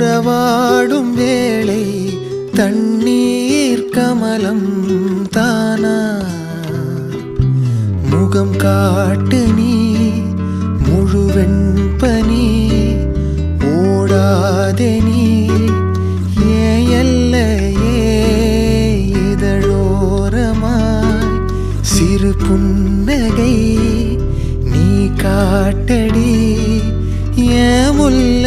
உறவாடும் வேளை தண்ணீர் கமலம் தானா? முகம் காட்டு நீ முழுவெண் பனி ஓடாதே நீ. ஏன் எல்லையே இதழோரமாய் சிறு புன்னகை நீ காட்டடி. ஏன் முல்லையே